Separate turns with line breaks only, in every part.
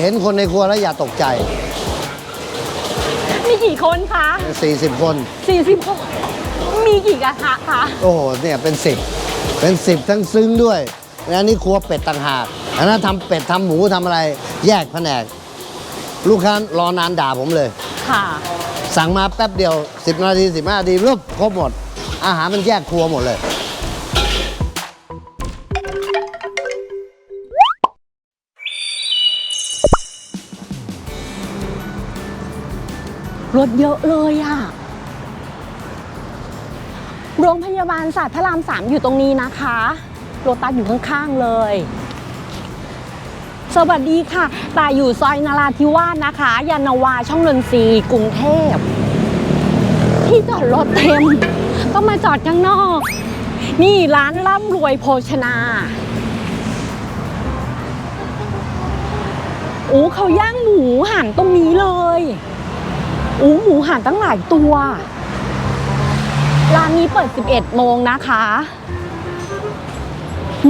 เห็นคนในครัวแล้วอย่าตกใจ
มีกี่คนคะ
40 คน
40คนมีกี่กระทะคะ
โอ้โหเนี่ยเป็น 10 เป็น 10 ทั้งซึ้งด้วยแล้วนี่ครัวเป็ดต่างหากอันนั้นทำเป็ดทำหมูทำอะไร แยกแผนก ลูกค้ารอนานด่าผมเลย
ค่ะ
สั่งมาแป๊บเดียว 10 นาที 15นาทีรูปครบหมด อาหารมันแยกครัวหมดเลย
รถเยอะเลยอะโรงพยาบาลศาสตร์พระรามสามอยู่ตรงนี้นะคะโรตัสอยู่ข้างๆเลย สวัสดีค่ะ ตายอยู่ซอยนาราธิวาสนะคะ ยานาวาช่องนนทรีย์กรุงเทพ ที่จอดรถเต็ม ต้องมาจอดข้างนอก นี่ร้านร่ำรวยโภชนาโอ้เขาย่างหมูหันตรงนี้เลย อ้หมูหันตั้งหลายตัว ร้านนี้เปิด 11 โมงนะคะ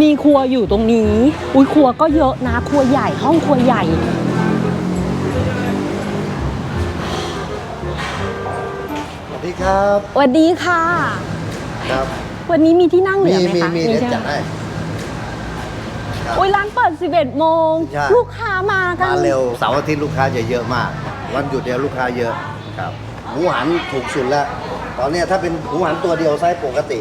มีครัวอยู่ตรงนี้ อุ้ยครัวก็เยอะนะ ครัวใหญ่ ห้องครัวใหญ่
สวัสดีครับ
สวัสดีค่ะ
ครับ
วันนี้มีที่นั่งเหลื
มี
อไหม
มี
คะ
มีเดี๋ยว
ใช่ไหม
จัดให้ ครับ
อุ้ยร้านเปิด 11 โมง
ใช่
ลูกค้ามากัน
มาเร็วเสาร์อาทิตย์ลูกค้าจะเยอะมาก วันหยุดเนี่ยลูกค้าเยอะ ครับหมูหันถูกสุดแล้ว ตอนเนี้ยถ้าเป็นหมูหันตัวเดียวไซส์ปกติ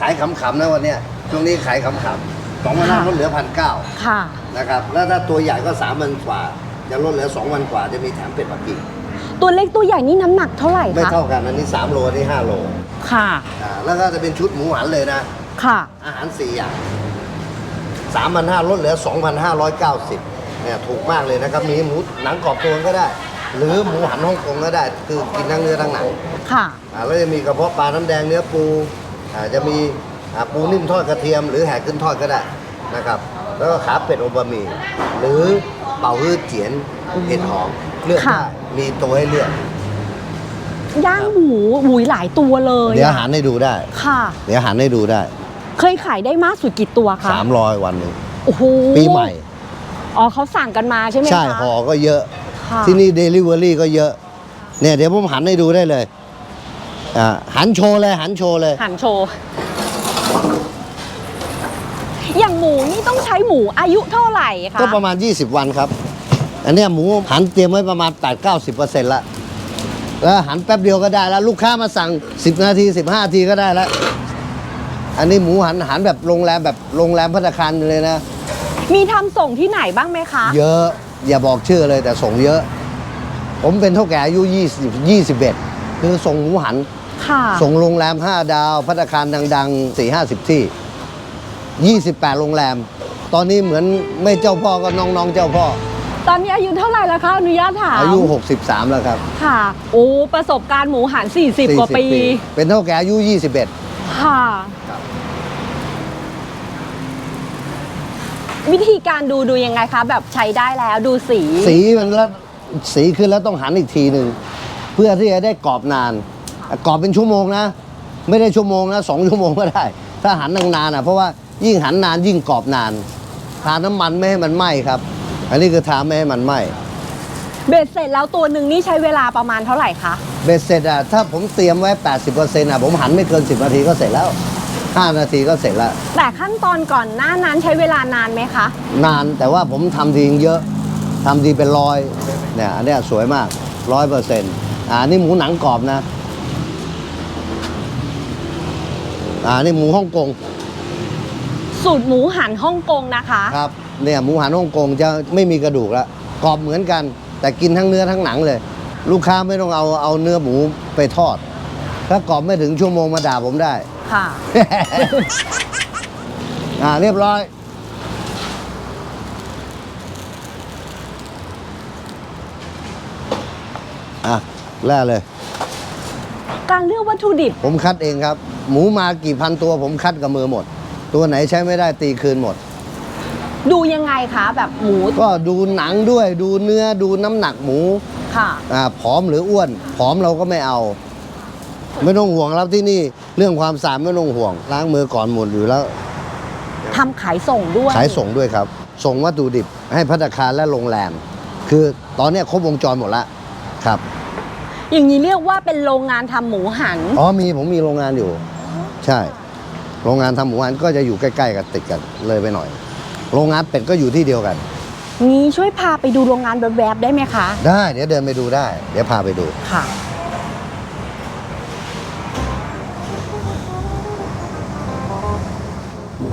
ขายขำๆนะวันเนี้ยช่วงนี้ขายขำๆสองวันหน้าลดเหลือพันเก้า
ค่ะ
นะครับ แล้วถ้าตัวใหญ่ก็สามวันกว่า จะลดเหลือสองวันกว่าจะมีแถมเป็ดปักกิ่ง
ตัวเล็กตัวใหญ่นี่น้ำหนักเท่าไหร่
ไม่
คะ
เท่ากันอันนี้3โลอันนี้5โล
ค่ะ
อ่าแล้วก็จะเป็นชุดหมูหันเลยนะ
ค่ะ
อาหาร4อย่าง3 5 0 0ลดเหลือ2,590เนี่ยถูกมากเลยนะครับ มีหมูหนังกรอบตัวก็ได้ หรือหมูหันฮ่องกงก็ได้ คือกินทั้งเนื้อทั้งหนัง
ค่ะ
อ่าแล้วจะมีกระเพาะปลาน้ำแดงเนื้อปูอ่าจะมีอ่าปูนิ่มทอดกระเทียม หรือแหกขึ้นทอดก็ได้นะครับ แล้วก็ขาเป็ดโอบะหมี่หรือเป่าฮื้อเจียนเห็ดหอมเลือก
ค่ะ
ได้มีตัวให้เลือก
ย่างหมูหมูหลายตัวเลย
เดี๋ยว
อะ
หันให้ดูได้
ค่ะ
เดี๋ยวหันให้ดูได้
เคยขายได้มากสุดกี่ตัวคะ
300วันหนึ่ง
โอ้โห
ปีใหม่
อ๋อเขาสั่งกันมาใช่ไหมคะ
ใช่ห่อก็เยอะ
ค่ะ
ที่นี่เดลิเวอรี่ก็เยอะ เนี่ยเดี๋ยวผมหันให้ดูได้เลยอ่าหันโชว์เลยหันโชว์เลย
หันโชว์ อย่างหมูนี่ต้องใช้หมูอายุเท่าไหร่คะ
ก็ประมาณ 20 วันครับ อันเนี้ยหมูหันเตรียมไว้ประมาณ 8-90%ละแล้วหันแป๊บเดียวก็ได้แล้ว ลูกค้ามาสั่ง 10 นาที 15 นาทีก็ได้แล้ว อันนี้หมูหันหันแบบโรงแรมแบบโรงแรมพัตตาคารเลยนะ
มีทำส่งที่ไหนบ้างไหมคะ
เยอะ อย่าบอกชื่อเลยแต่ส่งเยอะ ผมเป็นเท่าแก่อายุ20 21 คือส่งหมูหัน
ค่ะ
ส่งโรงแรม 5 ดาวพัตตาคารดังๆ 4 50 ที่ 28 โรงแรม ตอนนี้เหมือนไม่เจ้าพ่อก็น้องๆ เจ้าพ่อ
ตอนนี้อายุเท่าไหร่แล้วคะอนุญาตถาม
อายุ 63 แล้วครับ
ค่ะ โอ้ประสบการณ์หมูหัน 40 กว่าปี
เป็นเท่าแก่อายุ 21
ค่ะ วิธีการดูดูยังไงคะ แบบใช้ได้แล้วดูสี
สีมันแล้วสีขึ้นแล้วต้องหันอีกทีหนึ่งเพื่อที่จะได้กรอบนานกรอบเป็นชั่วโมงนะ ไม่ได้ชั่วโมงนะสองชั่วโมงก็ได้ ถ้าหันนานๆอะเพราะว่ายิ่งหันนานยิ่งกรอบนานทาน้ำมันไม่ให้มันไหม้ครับ อันนี้คือทาไม่ให้มันไหม้
เบ็ดเสร็จแล้วตัวหนึ่งนี่ใช้เวลาประมาณเท่าไหร่คะ
เบ็ดเสร็จอะถ้าผมเตรียมไว้ 80%อะผมหันไม่เกิน 10 นาทีก็เสร็จแล้ว 5 นาทีก็เสร็จแล้ว
แต่ขั้นตอนก่อนหน้านั้นใช้เวลานานไหมคะ
นานแต่ว่าผมทำทีเยอะทำทีเป็นร้อยเนี่ยอันเนี้ยสวยมากร้อยเปอร์เซ็นต์อ่านี่หมูหนังกรอบนะอ่านี่หมูฮ่องกง
สูตรหมูหันฮ่องกงนะคะ
ครับเนี่ยหมูหันฮ่องกงจะไม่มีกระดูกแล้วกรอบเหมือนกัน แต่กินทั้งเนื้อทั้งหนังเลย ลูกค้าไม่ต้องเอาเอาเนื้อหมูไปทอด ถ้ากรอบไม่ถึงชั่วโมงมาด่าผมได้
ค่ะ
อ่าเรียบร้อย อะแล่เลย
การเลือกวัตถุดิบ
ผมคัดเองครับ หมูมากี่พันตัวผมคัดกับมือหมด ตัวไหนใช้ไม่ได้ตีคืนหมด
ดูยังไงคะ แบบหมู
ก็ดูหนังด้วย ดูเนื้อดูน้ำหนักหมู
ค่ะ
อ่าผอมหรืออ้วน ผอมเราก็ไม่เอา ไม่ต้องห่วงครับที่นี่เรื่องความสะอาดไม่ต้องห่วง ล้างมือก่อนหมดอยู่แล้ว
ทำขายส่งด้วย
ขายส่งด้วยครับ ส่งวัตถุดิบให้พัตตาคารและโรงแรม คือตอนเนี้ยครบวงจรหมดละครับ
อย่างนี้เรียกว่าเป็นโรงงานทำหมูหัน
อ๋อมีผมมีโรงงานอยู่ ใช่ โรงงานทำหมูหันก็จะอยู่ใกล้ๆกันติดกันเลยไปหน่อย โรงงานเป็ดก็อยู่ที่เดียวกัน
งี้ช่วยพาไปดูโรงงานแวบๆได้ไหมคะ
ได้ เดี๋ยวเดินไปดูได้ เดี๋ยวพาไปดู
ค่ะ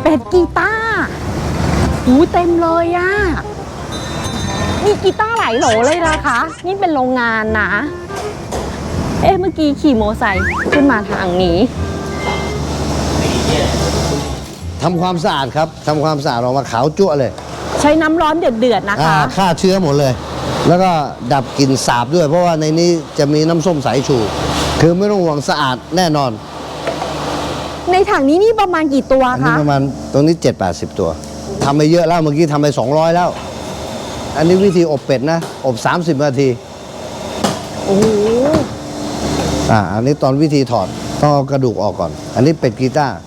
เป็ดกีตาร์หูเต็มเลยอะมีกีตาร์หลายโหลเลยนะคะ นี่เป็นโรงงานนะ เอ๊ะเมื่อกี้ขี่โมอไซค์ขึ้นมาทางนี้
ทำความสะอาดครับทำความสะอาดออกมาขาวจั่วเลย
ใช้น้ำร้อนเดือดๆนะคะ
อ่าฆ่าเชื้อหมดเลย แล้วก็ดับกลิ่นสาบด้วย เพราะว่าในนี้จะมีน้ำส้มสายชู คือไม่ต้องห่วงสะอาดแน่นอน
ในถังนี้นี่ประมาณกี่ตัว
อันนี้
คะ
ประมาณตรงนี้ 7 8 0 ตัวทำไปเยอะแล้วเมื่อกี้ทำไป 200 แล้ว อันนี้วิธีอบเป็ดนะ อบ 30 นาที
โอ้โห
อ่าอันนี้ตอนวิธีถอดต้องเอากระดูกออกก่อน อันนี้เป็ดกีต้าร์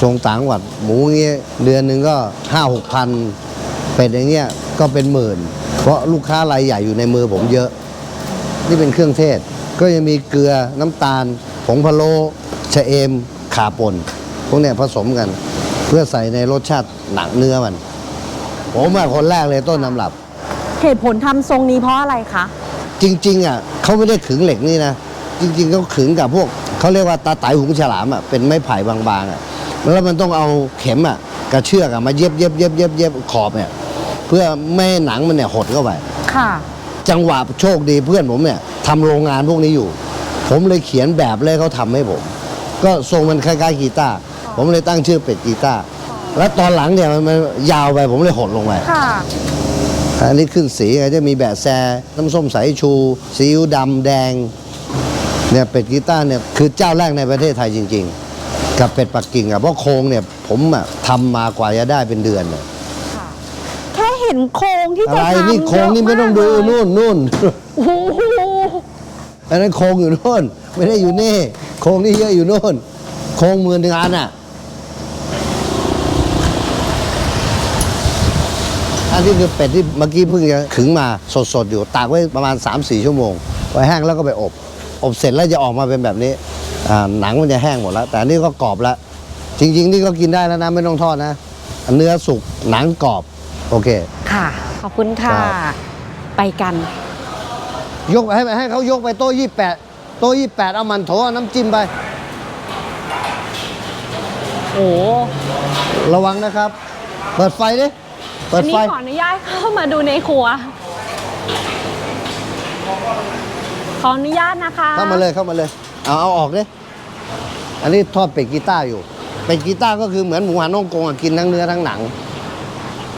ทรงต่างจังหวัด หมูอย่างเงี้ยเดือนหนึ่งก็ห้าหกพันเป็ดอย่างเงี้ยก็เป็นหมื่น เพราะลูกค้ารายใหญ่อยู่ในมือผมเยอะ นี่เป็นเครื่องเทศ ก็ยังมีเกลือน้ำตาล ผงพะโล้ชะเอม ข่าป่นพวกเนี้ยผสมกัน เพื่อใส่ในรสชาติหนักเนื้อมัน ผมอะคนแรกเลยต้นน้ำรับ
เหตุผลทำทรงนี้เพราะอะไรคะ
จริง ๆอะเขาไม่ได้ขึงเหล็กนี่นะ จริงๆเขาขึงกับพวกเขาเรียกว่าตาไตหุงฉลามอะเป็นไม้ไผ่บางๆอะแล้วมันต้องเอาเข็มอะกับเชือกอะมาเย็บเย็บเย็บเย็บเย็บขอบเนี่ยเพื่อไม่ให้หนังมันเนี่ยหดเข้าไป
ค่ะ
จังหวะโชคดีเพื่อนผมเนี่ยทำโรงงานพวกนี้อยู่ ผมเลยเขียนแบบเลยเขาทำให้ผม ก็ทรงมันคล้ายๆกีตาร์ผมเลยตั้งชื่อเป็ดกีตาร์แล้วตอนหลังเนี่ยมันมันยาวไปผมเลยหดลงไป
ค่ะ
อันนี้ขึ้นสีไงจะมีแบะแซน้ำส้มสายชูซีอิ๊วดำแดงเนี่ยเป็ดกีต้าร์เนี่ยคือเจ้าแรกในประเทศไทยจริง ๆ กับเป็ดปักกิ่งอะเพราะโครงเนี่ยผมอะทำมากว่าจะได้เป็นเดือนเลย
แค่เห็นโครงที่
อะ
จะ
ไร
ทำ
นี่โครงนี่ไม่ต้องดู
เยะากเลย
นู่นนู่น
โอ้โห
อันนั้นโครงอยู่นู่นไม่ได้อยู่นี่ โครงนี่เยอะอยู่นู่น โครงหมือนงานอะ อันนี้คือเป็ดที่เมื่อกี้เพิ่งจะขึงมาสดๆอยู่ ตากไว้ประมาณ 3-4 ชั่วโมง ไว้แห้งแล้วก็ไปอบ อบเสร็จแล้วจะออกมาเป็นแบบนี้อ่าหนังมันจะแห้งหมดแล้ว แต่อันนี้ก็กรอบแล้ว จริง ๆ นี่ก็กินได้แล้วนะ ไม่ต้องทอดนะ เนื้อสุก หนังกรอบ โอเค
ค่ะ ขอบคุณค่ะ
ครับ
ไปกัน
ยกให้ให้เขายกไปโต๊ะยี่แปด โต๊ะยี่แปดเอามันโถเอาน้ำจิ้มไป
โอ้
ระวังนะครับ เปิดไฟดิ เปิ
อั
ด
น
ไฟ
นี้ขออนุญาตเข้ามาดูในครัว ขออนุญาตนะคะ
เข้ามาเลยเข้ามาเลย เอาเอาออกดิ อันนี้ทอดเป็ดกีต้าร์อยู่ เป็ดกีต้าร์ก็คือเหมือนหมูหันฮ่องกงอะกินทั้งเนื้อทั้งหนัง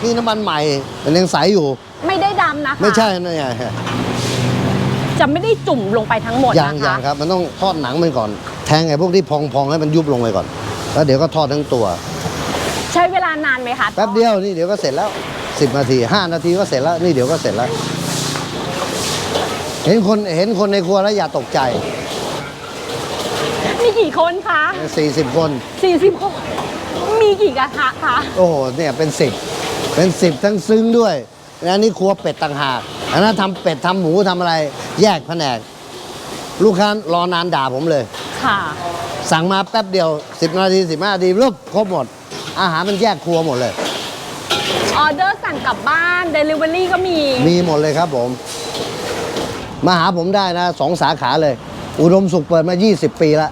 นี่น้ำมันใหม่มันยังใสอยู่
ไม่ได้ดำนะคะ
ไม่ใช่นะเนี่ย
จะไม่ได้จุ่มลงไปทั้งหมด
ยัง
นะ
ยั
คะ
งครับ มันต้องทอดหนังมันก่อน แทงไอ้พวกที่พองๆให้มันยุบลงไปก่อน แล้วเดี๋ยวก็ทอดทั้งตัว
ใช้เวลานานไหมคะ
แป๊บเดียวนี่เดี๋ยวก็เสร็จแล้วสิบนาทีห้านาทีก็เสร็จแล้ว นี่เดี๋ยวก็เสร็จแล้ว เห็นคนเห็นคนในครัวแล้วอย่าตกใจ
มีกี่คนคะ
40 คน
40คนมีกี่กระทะคะ
โอ้โหเนี่ยเป็นสิบเป็นสิบทั้งซึ้งด้วยแล้วอันนี้ครัวเป็ดต่างหาก อันนั้นทำเป็ดทำหมูทำอะไร แยกแผนก ลูกค้ารอนานด่าผมเลย
ค่ะ
สั่งมาแป๊บเดียว 10 นาที 15 นาทีรูปครบหมด อาหารมันแยกครัวหมดเลย
ออเดอร์สั่งกลับบ้าน Delivery ก็มี
มีหมดเลยครับผม มาหาผมได้นะสองสาขาเลย อุดมสุขเปิดมา 20 ปีแล้ว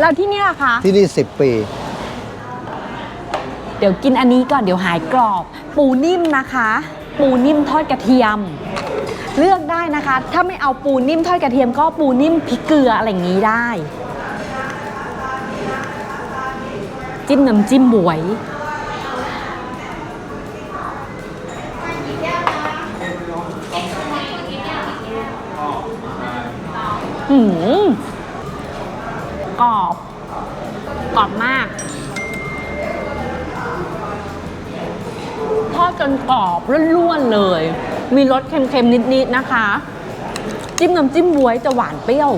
แล้วที่นี่ล่ะคะ
ที่นี่ 10 ปี
เดี๋ยวกินอันนี้ก่อนเดี๋ยวหายกรอบ ปูนิ่มนะคะ ปูนิ่มทอดกระเทียม เลือกได้นะคะ ถ้าไม่เอาปูนิ่มทอดกระเทียมก็ปูนิ่มพริกเกลืออะไรอย่างนี้ได้ จิ้มน้ำจิ้มบวยหืมกรอบกรอบมาก ทอดจนกรอบล้วนๆเลย มีรสเค็มๆ นิดๆนะคะ จิ้มน้ำจิ้มบวยจะหวานเปรี้ยว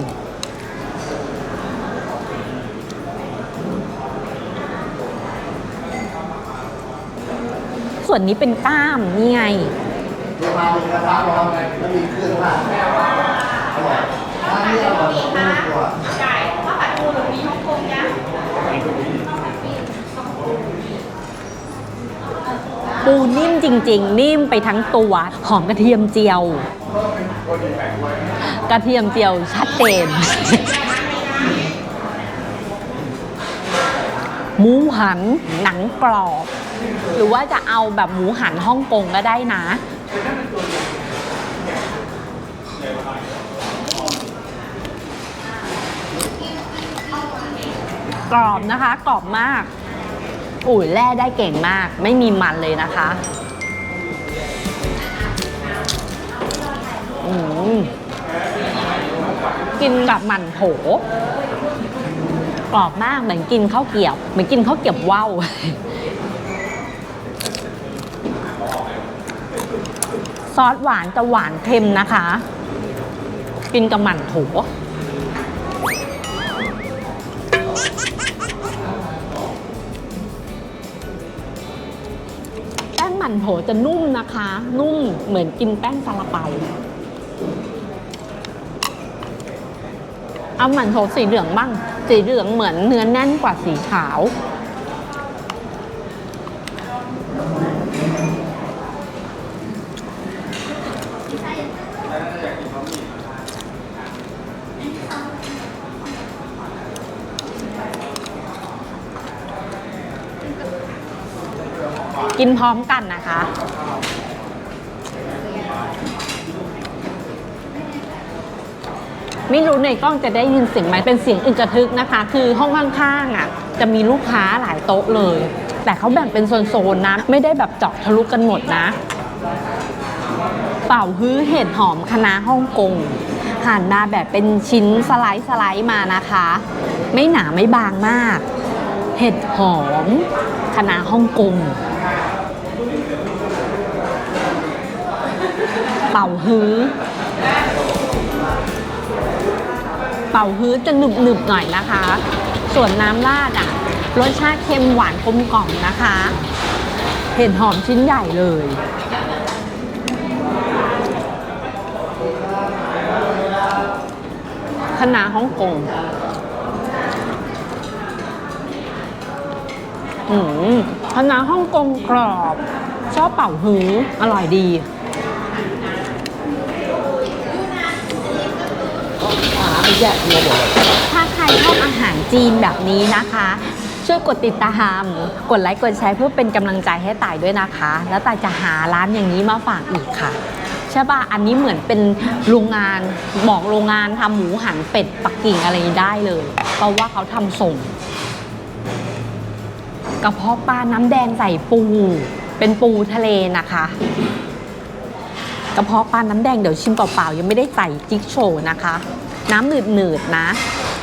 ส่วนนี้เป็นกล้ามนี่ไง
เดี๋ยวมาเป็นกระทะร้อนแล้วมีเครื่องราดอร่อยร้านนี้อร่อยกว่าทุกตัว
ไก่ข้าวผัดปูหรือมีฮ่องกงยัง ปูนิ่มจริง ๆ นิ่มไปทั้งตัว หอมกระเทียมเจียว กระเทียมเจียวชัดเจนหมูหันหนังกรอบ หรือว่าจะเอาแบบหมูหันฮ่องกงก็ได้นะ กรอบนะคะ กรอบมาก อุ่ยแร่ได้เก่งมาก ไม่มีมันเลยนะคะอืมกินกับหมันโถกรอบมากเหมือนกินข้าวเกรียบเหมือนกินข้าวเกรียบว่าวซอสหวานจะหวานเค็มนะคะ กินกับหมันโถ หมันโถจะนุ่มนะคะ นุ่มเหมือนกินแป้งซาลาเปาเอาหมันโถสีเหลืองบ้าง สีเหลืองเหมือนเนื้อแน่นกว่าสีขาว กินพร้อมกันนะคะ ไม่รู้ในกล้องจะได้ยินเสียงไหมเป็นเสียงอึกระทึกนะคะ คือห้องข้างๆอะ จะมีลูกค้าหลายโต๊ะเลย แต่เขาแบ่งเป็นโซนๆนะ ไม่ได้แบบเจาะทะลุกันหมดนะ เป่าฮื้อเห็ดหอมคะน้าฮ่องกงหั่นมาแบบเป็นชิ้นสไลด์สไลด์มานะคะ ไม่หนาไม่บางมาก เห็ดหอมคะน้าฮ่องกง เป่าฮื้อ เป่าฮื้อจะหนึบหนึบหน่อยนะคะ ส่วนน้ำราดอะ รสชาติเค็มหวานกลมกล่อมนะคะ เห็ดหอมชิ้นใหญ่เลยคะน้าฮ่องกงอืมคะน้าฮ่องกงกรอบ ชอบเป่าฮื้ออร่อยดี ถ้าใครชอบอาหารจีนแบบนี้นะคะ ช่วยกดติดตาม กดไลค์กดแชร์เพื่อเป็นกำลังใจให้ต่ายด้วยนะคะ แล้วต่ายจะหาร้านอย่างนี้มาฝากอีกค่ะใช่ป่ะอันนี้เหมือนเป็นโรงงานบอกโรงงานทำหมูหันเป็ดปักกิ่งอะไรได้เลยเพราะว่าเขาทำส่งกระเพาะปลาน้ำแดงใส่ปู เป็นปูทะเลนะคะกระเพาะปลาน้ำแดงเดี๋ยวชิมเปล่าๆยังไม่ได้ใส่จิ๊กโชนะคะ น้ำหนืดหนืดๆนะ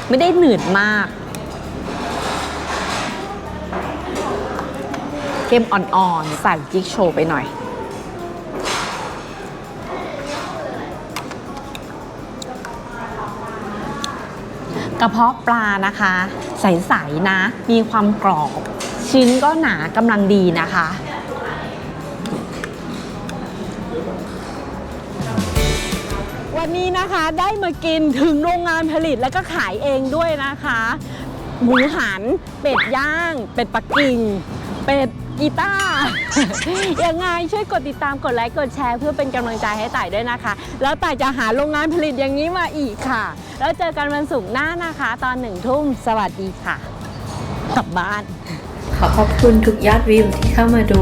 ไม่ได้หนืดมากเค็มอ่อนๆใส่จิ๊กโชว์ไปหน่อย กระเพาะปลานะคะ ใส ๆ นะ มีความกรอบ ชิ้นก็หนากำลังดีนะคะ นี้นะคะได้มากินถึงโรงงานผลิตแล้วก็ขายเองด้วยนะคะ หมูหัน เป็ดย่าง เป็ดปักกิ่ง เป็ดกีตาร์ยังไงช่วยกดติดตามกดไลค์กดแชร์ เพื่อเป็นกำลังใจให้ต่ายด้วยนะคะ แล้วต่ายจะหาโรงงานผลิตอย่างนี้มาอีกค่ะ แล้วเจอกันวันศุกร์หน้านะคะ ตอนหนึ่งทุ่มสวัสดีค่ะ กลับบ้าน
ขอขอบคุณทุกยอดวิวที่เข้ามาดู